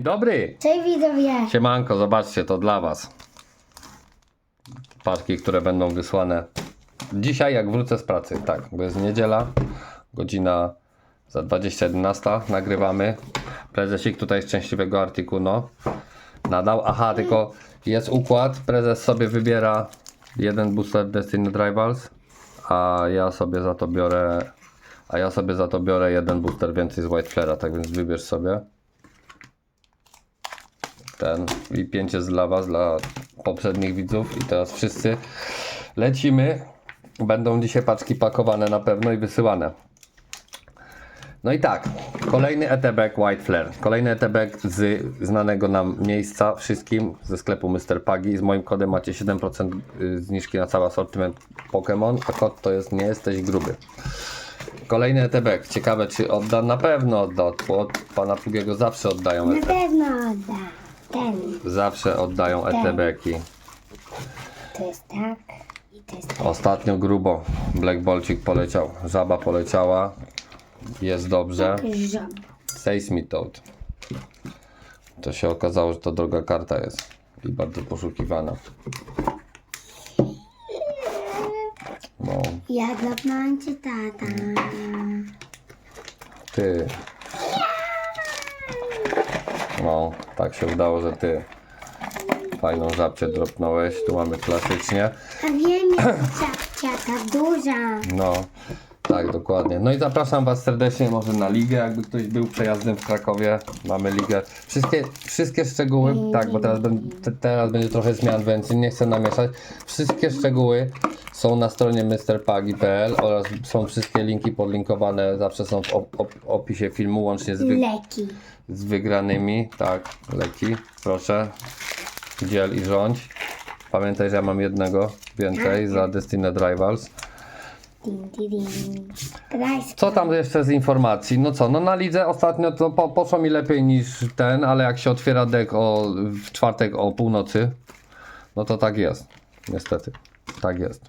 Dobry! Cześć widzowie! Siemanko, zobaczcie, to dla Was. Paczki, które będą wysłane dzisiaj, jak wrócę z pracy. Tak, bo jest niedziela, godzina za 20.11, nagrywamy. Prezesik tutaj szczęśliwego artykułu no, nadał. Aha, tylko jest układ, prezes sobie wybiera jeden booster Destiny Rivals, a ja sobie za to biorę a ja sobie za to biorę jeden booster więcej z White Flare'a, tak więc wybierz sobie ten i pięć jest dla Was, dla poprzednich widzów i teraz wszyscy lecimy. Będą dzisiaj paczki pakowane na pewno i wysyłane. No i tak, kolejny etebek White Flare. Kolejny etebek z znanego nam miejsca wszystkim ze sklepu Mr. Pagi. Z moim kodem macie 7% zniżki na cały asortyment Pokémon, a kod to jest nie jesteś gruby. Kolejny etebek. Ciekawe czy odda? Na pewno odda. Od, pana Plugiego zawsze oddają Na pewno odda. Ten. Zawsze oddają ETB-ki. To jest tak. I to jest tak. Ostatnio grubo Black Bolcik poleciał. Żaba poleciała. Jest dobrze. Żab. Seismitoad. To się okazało, że to droga karta jest. I bardzo poszukiwana. No, Ja dopnąłem ci tata. ty. No, tak się udało, że ty fajną żabcię dropnąłeś. Tu mamy klasycznie. A wiem, jak ciapcia ta duża. No, tak, dokładnie. No i zapraszam Was serdecznie może na ligę, jakby ktoś był przejazdem w Krakowie. Mamy ligę. Wszystkie, wszystkie szczegóły, tak, bo teraz, ben- te, teraz będzie trochę zmian, więc nie chcę namieszać. Wszystkie szczegóły są na stronie mrpagi.pl oraz są wszystkie linki podlinkowane, zawsze są w op- op- opisie filmu, łącznie z, wy- Leki. z wygranymi. Tak, leki, proszę. Dziel i rządź. Pamiętaj, że ja mam jednego więcej za Rivals. Din, din, din. Price. Co tam jeszcze z informacji? No co, no na lidze ostatnio to po, poszło mi lepiej niż ten, ale jak się otwiera dek o, w czwartek o północy, no to tak jest. Niestety. Tak jest.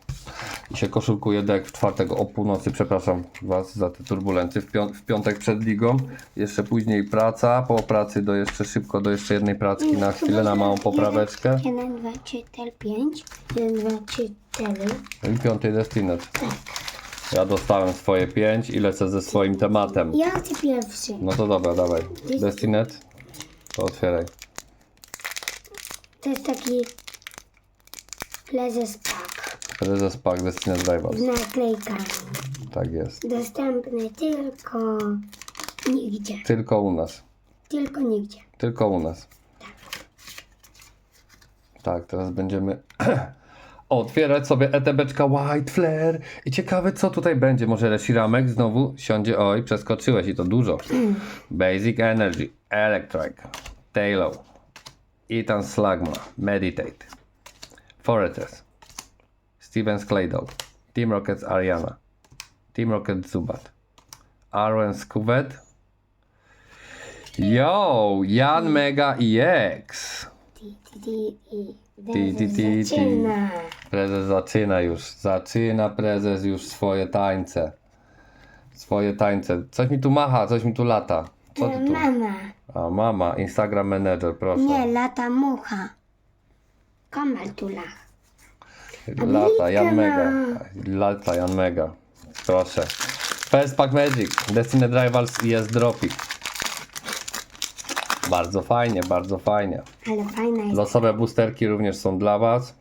I się koszulkuje dek w czwartek o północy, przepraszam Was za te turbulencje, w, pią- w piątek przed ligą, jeszcze później praca, po pracy do jeszcze szybko, do jeszcze jednej pracki na chwilę, na małą popraweczkę 1, 2, 3, 4, 5. 1, 2, 3, 4. i piątej Destinet. Ja dostałem swoje pięć i lecę ze swoim tematem. Ja chcę pierwszy. No to dobra, dawaj. Destinet, to otwieraj. To jest taki prezes pack Prezes Pack Destinet Rivals. z naklejkami. Tak jest. Dostępny tylko nigdzie. Tylko u nas. Tylko nigdzie. Tylko u nas. Tak, teraz będziemy otwierać sobie etebeczka White Flare. I ciekawe co tutaj będzie. Może Resiramek znowu siądzie. Oj, przeskoczyłeś i to dużo. Basic Energy, Electric, Taylor, Ethan Slagma, Meditate, Foretes, Steven Claydol, Team Rockets Ariana, Team Rocket Zubat, Aaron Scuvet, Yo, Jan Mega EX. Ti. Prezes zaczyna już, zaczyna prezes już swoje tańce. Swoje tańce. Coś mi tu macha, coś mi tu lata. Co ty tu? Mama. A mama, Instagram Manager, proszę. Nie, lata mucha. Kamertula. Lata, Jan Mega. Lata, Jan Mega. Proszę. First Pack Magic, Destiny Rivals i jest dropik. Bardzo fajnie, bardzo fajnie. Ale fajna jest. Losowe boosterki również są dla Was.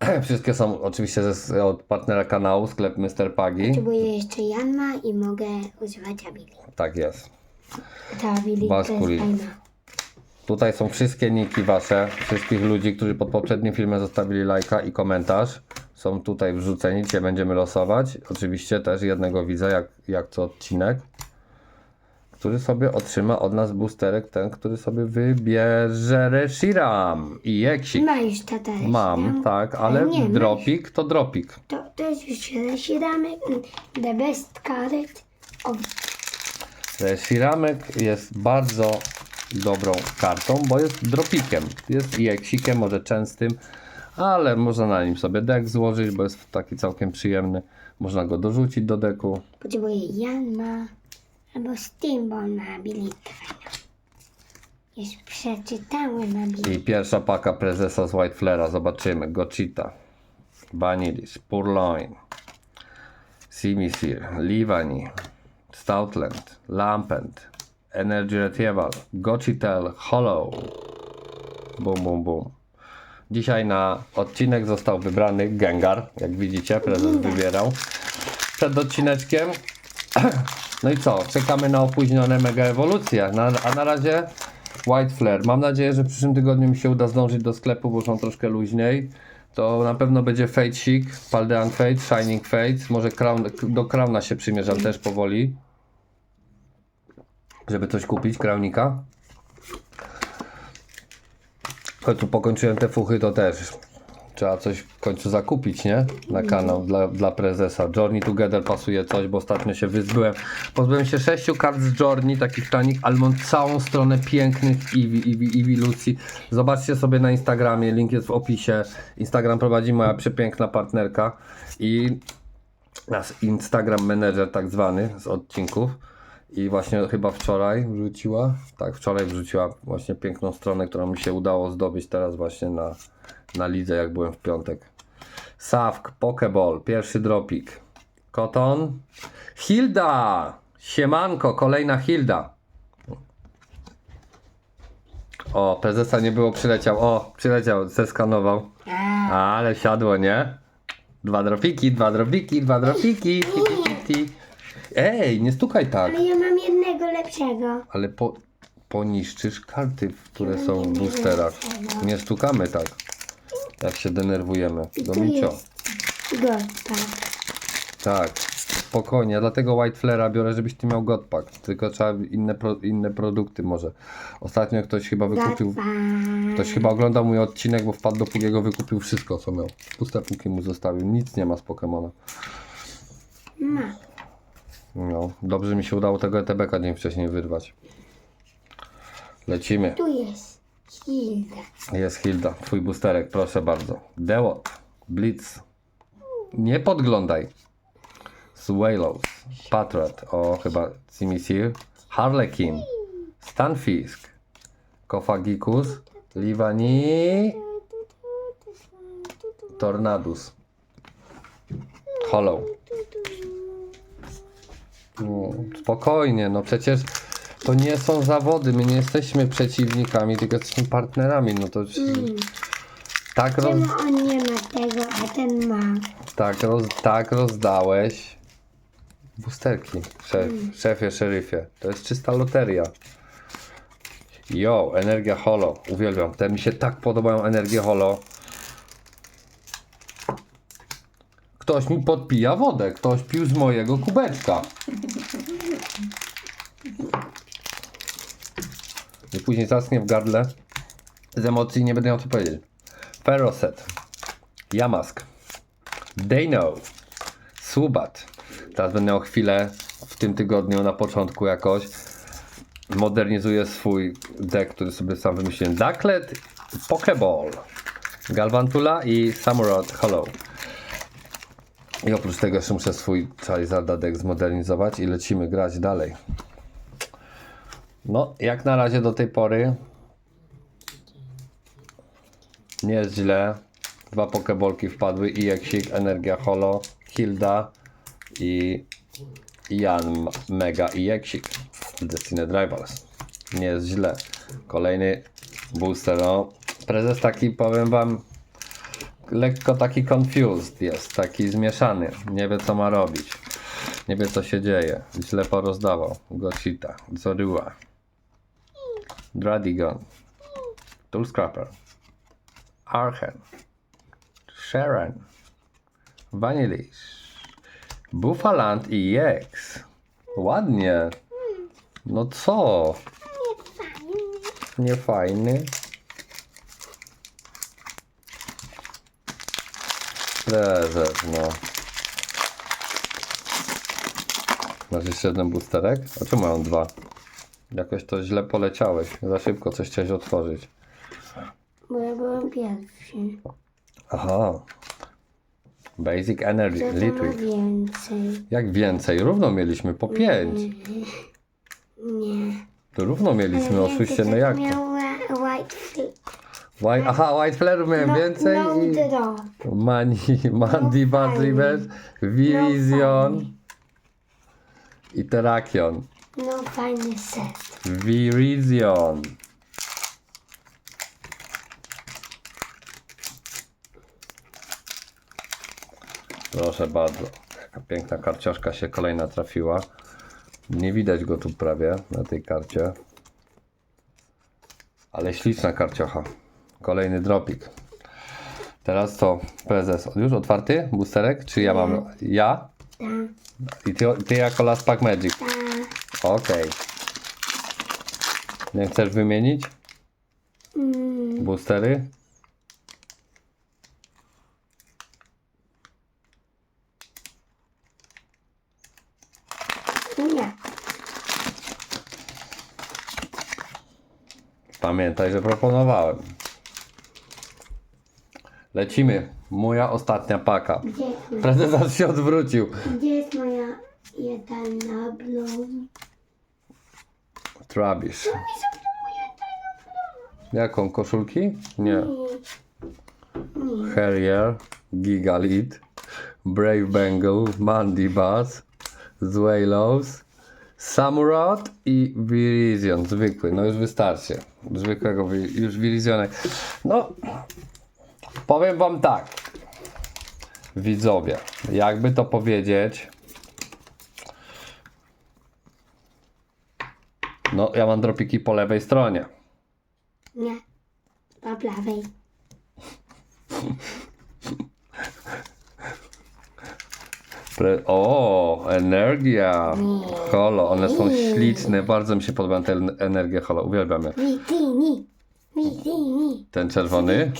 Wszystkie są oczywiście ze, od partnera kanału, sklep Mr. Pagi. Potrzebuję jeszcze Janma i mogę używać Abili. Tak jest. Ta Abili to jest fajna. Tutaj są wszystkie niki Wasze, wszystkich ludzi, którzy pod poprzednim filmem zostawili lajka i komentarz. Są tutaj wrzuceni, dzisiaj będziemy losować. Oczywiście też jednego widzę, jak, jak co odcinek. Który sobie otrzyma od nas boosterek, ten, który sobie wybierze Reshiram i Jeksik. Ma już tata Mam, tak, ale nie, masz. dropik to dropik. To, to jest już Resiramek, the best card of Shiramek jest bardzo dobrą kartą, bo jest dropikiem. Jest i eksikiem, może częstym, ale można na nim sobie deck złożyć, bo jest taki całkiem przyjemny. Można go dorzucić do deku. Potrzebuję Janma albo Steamboat na abilitkę. Już przeczytałem, a I pierwsza paka prezesa z White Flera. Zobaczymy. Gochita, Vanillish, Purloin, Simisir, Livani, Stoutland, Lampent, Energy Retrieval, Gochitel, Hollow. Bum, bum, bum. Dzisiaj na odcinek został wybrany Gengar. Jak widzicie, prezes wybierał. Przed odcineczkiem. No i co? Czekamy na opóźnione mega ewolucje. Na, a na razie White Flare. Mam nadzieję, że w przyszłym tygodniu mi się uda zdążyć do sklepu, bo mam troszkę luźniej. To na pewno będzie Fate Chic, Paldean Fate, Shining Fate. Może Crown, do Crowna się przymierzam też powoli. Żeby coś kupić, Crownika. W końcu pokończyłem te fuchy, to też trzeba coś w końcu zakupić, nie? Na kanał dla, dla prezesa. Journey Together pasuje coś, bo ostatnio się wyzbyłem. Pozbyłem się sześciu kart z Journey, takich tanich, ale mam całą stronę pięknych Eevee, Eevee Lucy. Zobaczcie sobie na Instagramie, link jest w opisie. Instagram prowadzi moja przepiękna partnerka i nasz Instagram manager tak zwany z odcinków. I właśnie chyba wczoraj wrzuciła, tak, wczoraj wrzuciła właśnie piękną stronę, którą mi się udało zdobyć teraz właśnie na, na lidze, jak byłem w piątek. Sawk, Pokeball, pierwszy dropik. Koton. Hilda! Siemanko, kolejna Hilda. O, prezesa nie było, przyleciał. O, przyleciał, zeskanował. Ale siadło, nie? Dwa dropiki, dwa dropiki, dwa dropiki. Ej, nie stukaj tak. Ale ja mam jednego lepszego. Ale po, poniszczysz karty, które są w boosterach. Nie stukamy tak. Jak się denerwujemy. Domicio. Godpack. Tak. Spokojnie, dlatego White Flare'a biorę, żebyś ty miał Godpack. Tylko trzeba inne, pro, inne produkty może. Ostatnio ktoś chyba wykupił... Ktoś chyba oglądał mój odcinek, bo wpadł do Pugiego, wykupił wszystko co miał. Puste półki mu zostawił. Nic nie ma z Pokemona. Ma. No, dobrze mi się udało tego ETB-ka dzień wcześniej wyrwać. Lecimy. Tu jest Hilda. Jest Hilda, twój boosterek, proszę bardzo. Dewot, Blitz. Nie podglądaj. Swallows, Patriot, o chyba Simisir, Harlequin, Stunfisk, Kofagikus, Livani, Tornadus, Hollow. No, spokojnie, no przecież to nie są zawody, my nie jesteśmy przeciwnikami, tylko jesteśmy partnerami, no to tak, roz, Czemu on nie ma tego, a ten ma? tak, roz, tak rozdałeś boosterki, szef, szefie, szeryfie, to jest czysta loteria. Jo, energia holo, uwielbiam, te mi się tak podobają energie holo. Ktoś mi podpija wodę, ktoś pił z mojego kubeczka. I później zaschnie w gardle. Z emocji nie będę miał co powiedzieć. Ferroset. Yamask. Dano. Subat. Teraz będę miał chwilę w tym tygodniu na początku jakoś. Modernizuję swój deck, który sobie sam wymyśliłem. Ducklet, Pokeball, Galvantula i Samurott Hollow. I oprócz tego jeszcze muszę swój Charizarda deck zmodernizować i lecimy grać dalej. No, jak na razie do tej pory nie jest źle. Dwa pokebolki wpadły i Eksik, Energia Holo, Hilda i Jan Mega i Eksik. Destined Rivals. Nie jest źle. Kolejny booster. No. Prezes taki, powiem wam, lekko taki confused jest, taki zmieszany. Nie wie co ma robić. Nie wie co się dzieje. Źle porozdawał. Gochita, Zorua, Dradigon, Tool Scrapper, Archen, Sharon, Vanillish, Buffaland i Jex. Ładnie. No co? Nie fajny. Prezes, no. Masz jeszcze jeden boosterek? A czemu mam dwa? Jakoś to źle poleciałeś. Za szybko coś chciałeś otworzyć. Bo ja byłem pierwszy. Aha. Basic Energy, Co to ma Litwick. więcej? Jak więcej? Równo mieliśmy po pięć. Nie. To równo mieliśmy, Ale no jak to? Miał white flip. White, aha, White Flare'ów miałem No, więcej no, i... drop. Mani, Mandy No. Badribes, Virizion i Terrakion. No fajny set. Virizion. Proszę bardzo. Jaka piękna karcioszka się kolejna trafiła. Nie widać go tu prawie na tej karcie. Ale śliczna karciocha. Kolejny dropik. Teraz co? Prezes. Już otwarty? Boosterek? Czy ja mam? Ja? Tak, I ty, ty jako Last Pack Magic. tak. Okej. Nie chcesz wymienić Mm, boostery? nie. Pamiętaj, że proponowałem. Lecimy. Moja ostatnia paka. Gdzie jest, moja- Prezes się odwrócił. gdzie jest moja jedna blum? Trabisz. Jaką? Koszulki? Nie. Harrier, Gigalit, Brave Bengal, Mandy Bass, Zwaylos, Samurott i Virizion. Zwykły, no już wystarczy. Zwykłego, już Virizionek. No, powiem wam tak. Widzowie, jakby to powiedzieć. No, ja mam dropiki po lewej stronie. Nie. Po prawej. Pre... O, energia. Holo, one są śliczne. Bardzo mi się podoba ta en- energia holo. Uwielbiam je. Ten czerwony,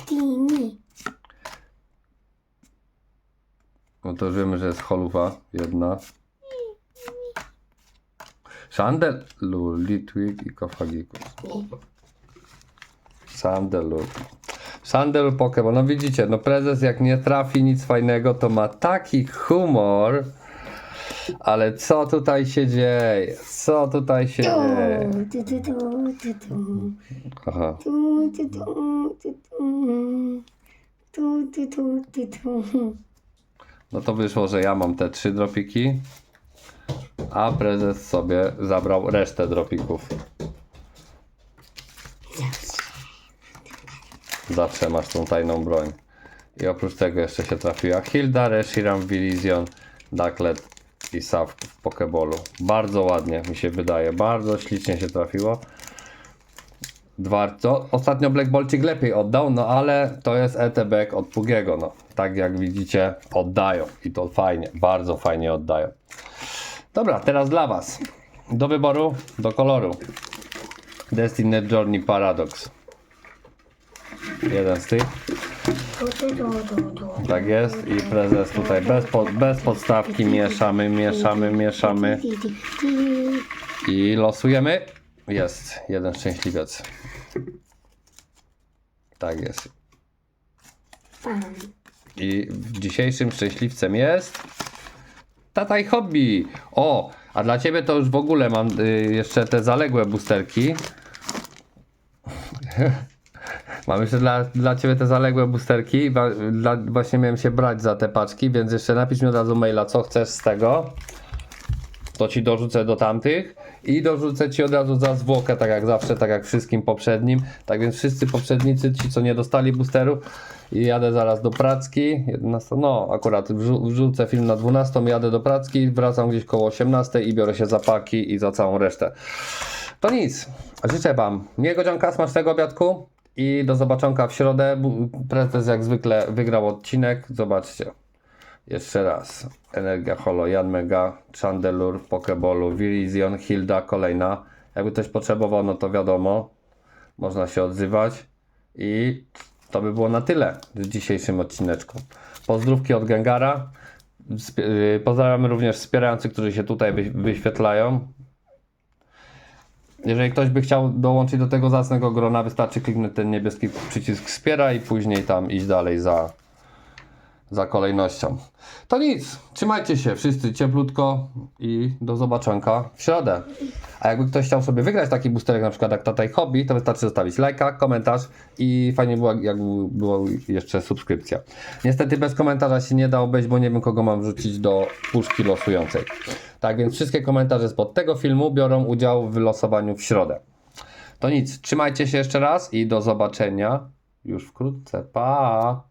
no to wiemy, że jest holuwa jedna. Chandelur, Litwig i Kofagikus. Chandelur. Chandelur Pokémon. No widzicie, no prezes jak nie trafi nic fajnego, to ma taki humor. Ale co tutaj się dzieje? Co tutaj się dzieje? Aha. No to wyszło, że ja mam te trzy dropiki, a prezes sobie zabrał resztę dropików. Zawsze masz tą tajną broń. I oprócz tego jeszcze się trafiła Hilda, Reshiram, Virizion, Ducklet i Sav w Pokebolu. Bardzo ładnie mi się wydaje, bardzo ślicznie się trafiło. Dwa, to ostatnio Black Bolcik lepiej oddał, no ale to jest ETB od Pugiego, no. Tak jak widzicie, oddają i to fajnie, bardzo fajnie oddają. Dobra, teraz dla Was. Do wyboru, do koloru. Destiny Journey Paradox. Jeden z tych, tak jest. I prezes tutaj bez, bez podstawki mieszamy, mieszamy, mieszamy. I losujemy. Jest, jeden szczęśliwiec. Tak jest. I dzisiejszym szczęśliwcem jest Tataj Hobby. O, a dla Ciebie to już w ogóle mam y, jeszcze te zaległe boosterki. mam jeszcze dla, dla Ciebie te zaległe boosterki. Wa- Dla, właśnie miałem się brać za te paczki, więc jeszcze napisz mi od razu maila, co chcesz z tego. To Ci dorzucę do tamtych. I dorzucę Ci od razu za zwłokę, tak jak zawsze, tak jak wszystkim poprzednim. Tak więc wszyscy poprzednicy, ci co nie dostali boosterów, i jadę zaraz do Pracki. 11, no, akurat wrzu- wrzucę film na 12, jadę do Pracki, wracam gdzieś koło 18 i biorę się za paki i za całą resztę. To nic. Życzę Wam miłego dzionka, smacznego obiadku i do zobaczonka w środę. Prezes jak zwykle wygrał odcinek. Zobaczcie. Jeszcze raz. Energia Holo, Jan Mega, Chandelur, Pokebolu, Virizion, Hilda, kolejna. Jakby ktoś potrzebował, no to wiadomo. Można się odzywać. I to by było na tyle w dzisiejszym odcineczku. Pozdrówki od Gengara. Yy, Pozdrawiamy również wspierających, którzy się tutaj wy- wyświetlają. Jeżeli ktoś by chciał dołączyć do tego zacnego grona, wystarczy kliknąć ten niebieski przycisk wspiera i później tam iść dalej za, za kolejnością. To nic, trzymajcie się wszyscy cieplutko i do zobaczonka w środę. A jakby ktoś chciał sobie wygrać taki boosterek, na przykład jak tutaj hobby, to wystarczy zostawić lajka, komentarz i fajnie było, jakby było jeszcze subskrypcja. Niestety bez komentarza się nie da obejść, bo nie wiem kogo mam wrzucić do puszki losującej. Tak więc wszystkie komentarze spod tego filmu biorą udział w losowaniu w środę. To nic, trzymajcie się jeszcze raz i do zobaczenia już wkrótce. Pa!